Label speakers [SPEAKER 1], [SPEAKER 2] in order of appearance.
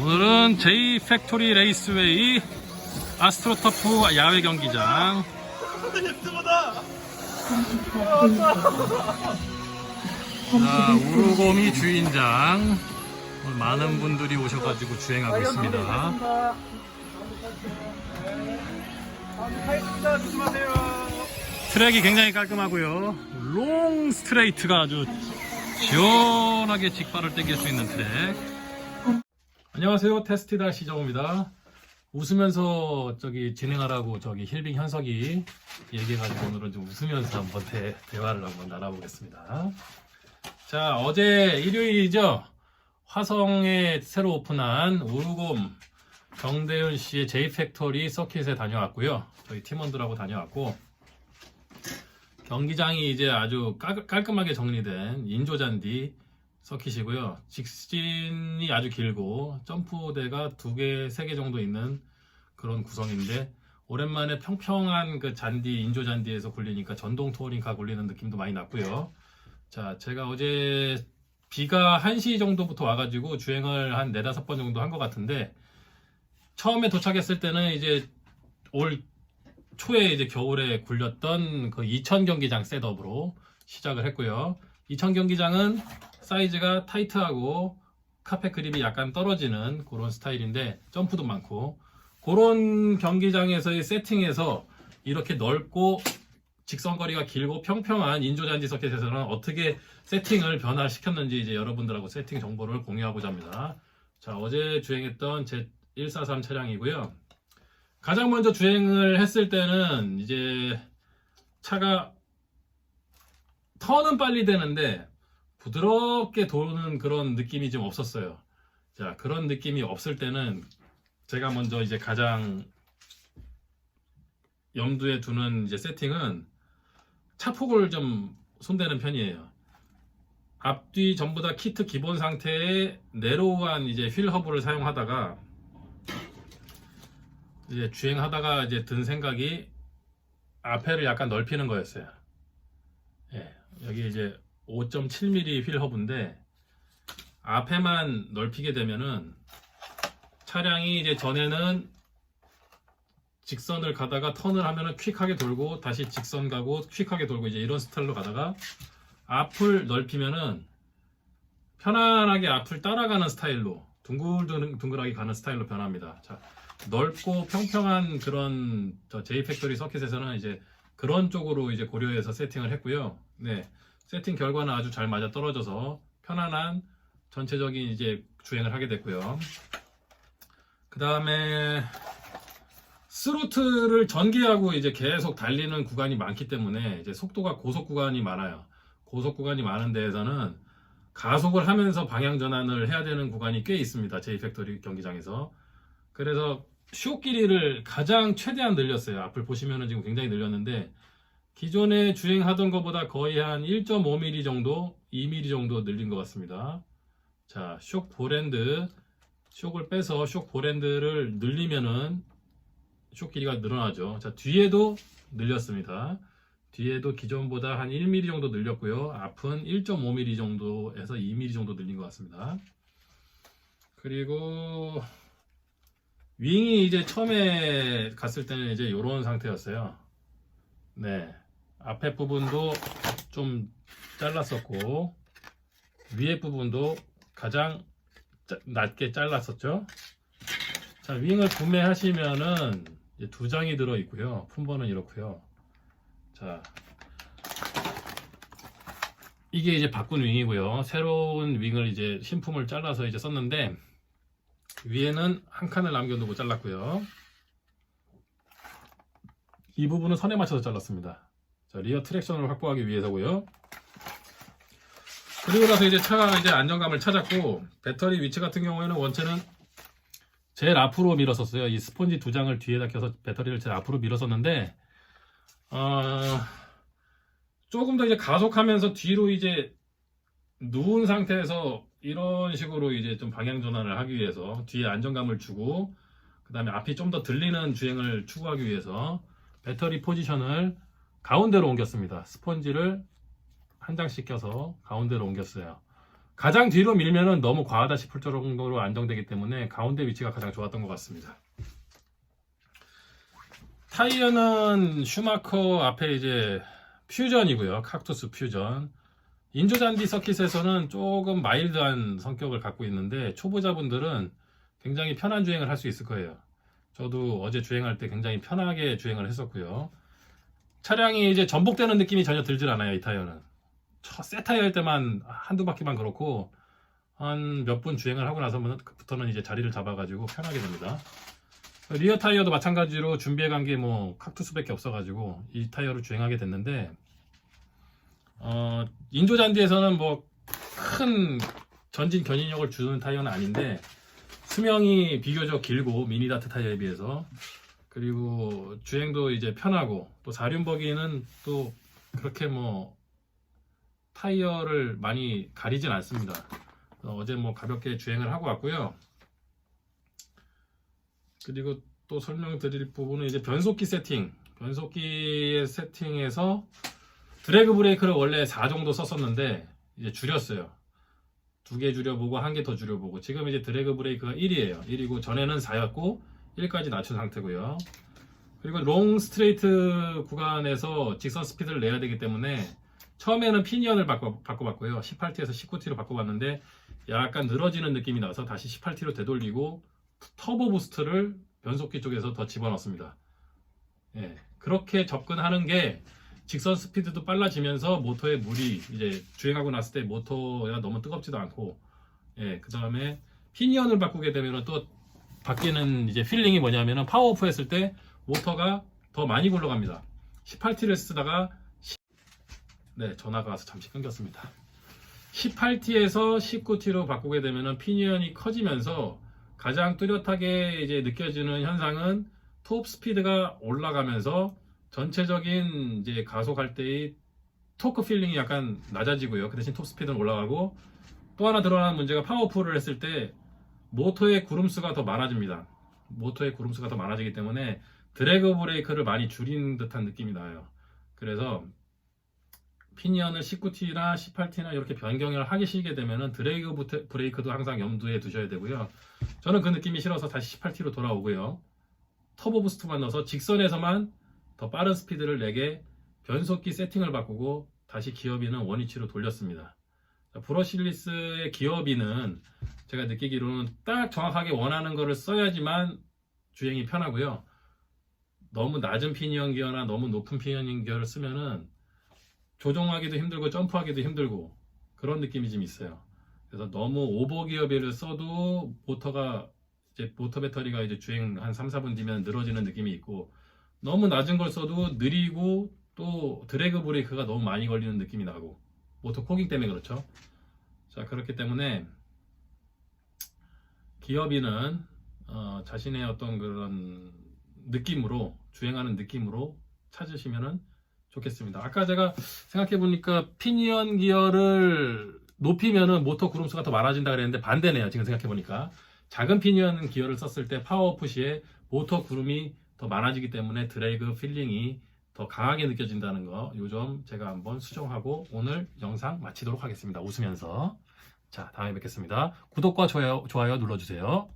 [SPEAKER 1] 오늘은 J 팩토리 레이스웨이 아스트로터프 야외 경기장. 자, 우르고미 주인장. 오늘 많은 분들이 오셔가지고 주행하고 있습니다. 트랙이 굉장히 깔끔하고요. 롱 스트레이트가 아주 시원하게 직발을 땡길 수 있는 트랙. 안녕하세요. 테스티다 시정호입니다. 웃으면서 저기 진행하라고 저기 힐빙 현석이 얘기해가지고 오늘은 좀 웃으면서 한번 대, 대화를 한번 나눠보겠습니다. 자, 어제 일요일이죠. 화성에 새로 오픈한 우르곰 정대윤 씨의 제이팩토리 서킷에 다녀왔고요. 저희 팀원들하고 다녀왔고 경기장이 이제 아주 깔, 깔끔하게 정리된 인조잔디 서킷이고요. 직진이 아주 길고 점프대가 두 개, 세 개 정도 있는 그런 구성인데 오랜만에 평평한 그 잔디, 인조 잔디에서 굴리니까 전동 투어링카 굴리는 느낌도 많이 났고요. 자, 제가 어제 비가 1시 정도부터 와가지고 주행을 한 4, 5번 정도 한 것 같은데 처음에 도착했을 때는 이제 올 초에 이제 겨울에 굴렸던 그 이천 경기장 셋업으로 시작을 했고요. 이천 경기장은 사이즈가 타이트하고 카페 그립이 약간 떨어지는 그런 스타일인데 점프도 많고 그런 경기장에서의 세팅에서 이렇게 넓고 직선거리가 길고 평평한 인조잔디 서킷에서는 어떻게 세팅을 변화시켰는지 이제 여러분들하고 세팅 정보를 공유하고자 합니다. 자, 어제 주행했던 제143 차량이고요. 가장 먼저 주행을 했을 때는 이제 차가 턴은 빨리 되는데 부드럽게 도는 그런 느낌이 좀 없었어요. 자, 그런 느낌이 없을 때는 제가 먼저 이제 가장 염두에 두는 이제 세팅은 차폭을 좀 손대는 편이에요. 앞뒤 전부 다 키트 기본 상태의 네로우한 이제 휠 허브를 사용하다가 이제 주행하다가 이제 든 생각이 앞에를 약간 넓히는 거였어요. 예, 여기 이제 5.7mm 휠 허브인데 앞에만 넓히게 되면은 차량이 이제 전에는 직선을 가다가 턴을 하면은 퀵하게 돌고 다시 직선 가고 퀵하게 돌고 이제 이런 스타일로 가다가 앞을 넓히면은 편안하게 앞을 따라가는 스타일로 둥글둥글하게 가는 스타일로 변합니다. 자, 넓고 평평한 그런 저 J 팩토리 서킷에서는 이제 그런 쪽으로 이제 고려해서 세팅을 했고요. 네. 세팅 결과는 아주 잘 맞아 떨어져서 편안한 전체적인 이제 주행을 하게 됐고요. 그 다음에 스로틀을 전개하고 이제 계속 달리는 구간이 많기 때문에 이제 속도가 고속 구간이 많아요. 고속 구간이 많은 데에서는 가속을 하면서 방향 전환을 해야 되는 구간이 꽤 있습니다. J 팩토리 경기장에서. 그래서 쇼 길이를 가장 최대한 늘렸어요. 앞을 보시면은 지금 굉장히 늘렸는데 기존에 주행하던 것보다 거의 한 1.5mm 정도, 2mm 정도 늘린 것 같습니다. 자, 쇼 보랜드, 쇼을 빼서 쇼 보랜드를 늘리면은 쇼 길이가 늘어나죠. 자, 뒤에도 늘렸습니다. 뒤에도 기존보다 한 1mm 정도 늘렸고요. 앞은 1.5mm 정도에서 2mm 정도 늘린 것 같습니다. 그리고 윙이 이제 처음에 갔을 때는 이제 이런 상태였어요. 네. 앞에 부분도 좀 잘랐었고, 위에 부분도 가장 짜- 낮게 잘랐었죠. 자, 윙을 구매하시면은 두 장이 들어 있고요. 품번은 이렇고요. 자, 이게 이제 바꾼 윙이고요. 새로운 윙을 이제 신품을 잘라서 이제 썼는데, 위에는 한 칸을 남겨두고 잘랐고요. 이 부분은 선에 맞춰서 잘랐습니다. 자, 리어 트랙션을 확보하기 위해서고요. 그리고 나서 이제 차가 이제 안정감을 찾았고 배터리 위치 같은 경우에는 원체는 제일 앞으로 밀었었어요. 이 스폰지 두 장을 뒤에다 껴서 배터리를 제일 앞으로 밀었었는데 어, 조금 더 이제 가속하면서 뒤로 이제 누운 상태에서 이런 식으로 이제 좀 방향 전환을 하기 위해서 뒤에 안정감을 주고 그 다음에 앞이 좀 더 들리는 주행을 추구하기 위해서 배터리 포지션을 가운데로 옮겼습니다. 스펀지를 한 장씩 껴서 가운데로 옮겼어요. 가장 뒤로 밀면은 너무 과하다 싶을 정도로 안정되기 때문에 가운데 위치가 가장 좋았던 것 같습니다. 타이어는 슈마커 앞에 이제 퓨전이고요. kak투스 퓨전. 인조잔디 서킷에서는 조금 마일드한 성격을 갖고 있는데 초보자분들은 굉장히 편한 주행을 할 수 있을 거예요. 저도 어제 주행할 때 굉장히 편하게 주행을 했었고요. 차량이 이제 전복되는 느낌이 전혀 들질 않아요, 이 타이어는. 첫새 타이어일 때만 한두 바퀴만 그렇고 한 몇 분 주행을 하고 나서부터는 이제 자리를 잡아가지고 편하게 됩니다. 리어 타이어도 마찬가지로 준비해 간 게뭐 kak투스밖에 없어가지고 이 타이어로 주행하게 됐는데 어, 인조 잔디에서는 뭐 큰 전진 견인력을 주는 타이어는 아닌데 수명이 비교적 길고 미니다트 타이어에 비해서 그리고 주행도 이제 편하고 또 사륜버기는 또 그렇게 뭐 타이어를 많이 가리진 않습니다. 어, 어제 뭐 가볍게 주행을 하고 왔고요. 그리고 또 설명드릴 부분은 이제 변속기 세팅. 변속기의 세팅에서 드래그 브레이크를 원래 4 정도 썼었는데 이제 줄였어요. 두 개 줄여보고 한 개 더 줄여보고 지금 이제 드래그 브레이크가 1이에요. 1이고 전에는 4였고 1까지 낮춘 상태고요. 그리고 롱 스트레이트 구간에서 직선 스피드를 내야 되기 때문에 처음에는 피니언을 바꿔, 바꿔봤고요. 18T에서 19T로 바꿔봤는데 약간 늘어지는 느낌이 나서 다시 18T로 되돌리고 터보 부스트를 변속기 쪽에서 더 집어넣습니다. 예, 그렇게 접근하는 게 직선 스피드도 빨라지면서 모터에 물이 이제 주행하고 났을 때 모터가 너무 뜨겁지도 않고 예, 그 다음에 피니언을 바꾸게 되면 또 바뀌는 이제 필링이 뭐냐면은 파워오프 했을 때 모터가 더 많이 굴러갑니다. 18T를 쓰다가 시- 네 전화가 와서 잠시 끊겼습니다. 18T에서 19T로 바꾸게 되면은 피니언이 커지면서 가장 뚜렷하게 이제 느껴지는 현상은 톱 스피드가 올라가면서 전체적인 이제 가속할 때의 토크 필링이 약간 낮아지고요. 그 대신 톱 스피드는 올라가고 또 하나 드러나는 문제가 파워풀을 했을 때 모터의 구름수가 더 많아집니다. 모터의 구름수가 더 많아지기 때문에 드래그 브레이크를 많이 줄인 듯한 느낌이 나요. 그래서 피니언을 19T나 18T나 이렇게 변경을 하기 시게 되면은 드래그 브레이크도 항상 염두에 두셔야 되고요. 저는 그 느낌이 싫어서 다시 18T로 돌아오고요. 터보 부스트만 넣어서 직선에서만 더 빠른 스피드를 내게 변속기 세팅을 바꾸고 다시 기어비는 원위치로 돌렸습니다. 자, 브러실리스의 기어비는 제가 느끼기로는 딱 정확하게 원하는 거를 써야지만 주행이 편하고요. 너무 낮은 피니언 기어나 너무 높은 피니언 기어를 쓰면은 조종하기도 힘들고 점프하기도 힘들고 그런 느낌이 좀 있어요. 그래서 너무 오버 기어비를 써도 모터가 이제 모터 배터리가 이제 주행 한 3, 4분 뒤면 늘어지는 느낌이 있고 너무 낮은 걸 써도 느리고 또 드래그 브레이크가 너무 많이 걸리는 느낌이 나고 모터 코깅 때문에 그렇죠. 자 그렇기 때문에 기어비는 어, 자신의 어떤 그런 느낌으로 주행하는 느낌으로 찾으시면은 좋겠습니다. 아까 제가 생각해 보니까 피니언 기어를 높이면은 모터 구름수가 더 많아진다 그랬는데 반대네요. 지금 생각해 보니까 작은 피니언 기어를 썼을 때 파워오프 시에 모터 구름이 더 많아지기 때문에 드래그 필링이 더 강하게 느껴진다는 거 요점 제가 한번 수정하고 오늘 영상 마치도록 하겠습니다. 웃으면서 자 다음에 뵙겠습니다. 구독과 좋아요, 좋아요 눌러주세요.